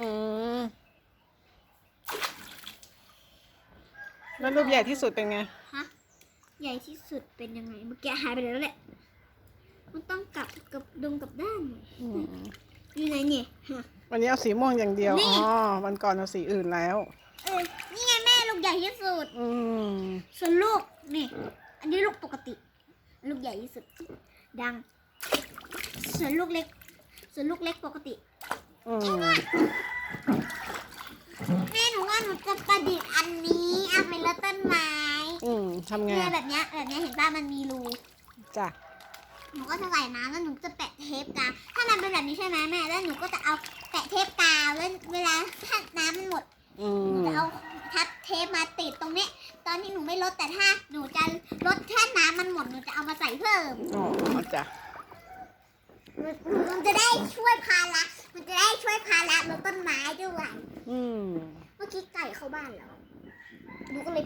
อืมแล้วรูปใหญ่ที่สุดเป็นไง ฮะ ใหญ่ที่สุดเป็นยังไง เมื่อกี้หายไปแล้วแหละ มันต้องกลับกับดงกับด้าน อืมอยู่ไหนเนี่ยฮะ วันนี้เอาสีม่วงอย่างเดียว นี่ อ๋อ วันก่อนเอาสีอื่นแล้ว เออนี่ไงแม่ลูกใหญ่ที่สุด อืม ส่วนลูกนี่ อันนี้ลูกปกติ ลูกใหญ่ที่สุด ดัง ส่วนลูกเล็ก ส่วนลูกเล็กปกติ อืมแม่หนูว่าหนู จะประดิษฐ์อันนี้เอาไปลดต้นไม้อืมทำไงเนี่ยแบบเนี้ยแบบเนี้ยเห็นป่ะมันมีรูจ้ะหนูก็จะใส่น้ำแล้วหนูจะแปะเทปกาวถ้ามันเป็นแบบนี้ใช่ไหมแม่แล้วหนูก็จะเอาแปะเทปกาวแล้วเวลาถ้าน้ำมันหมดอืหนูมจะเอาทับเทปมาติดตรงนี้ ตอนที่หนูไม่ลดแต่ถ้าหนูจะลดแค่น้ำมันหมดหนูจะเอามาใส่เพิ่ม อ๋อจ้ะมันจะได้ช่วยภาระมันจะได้ช่วยภาระลดต้นไม้ด้วย อืมเมื่อกี้ไก่เข้าบ้านแล้วหนูก็เลย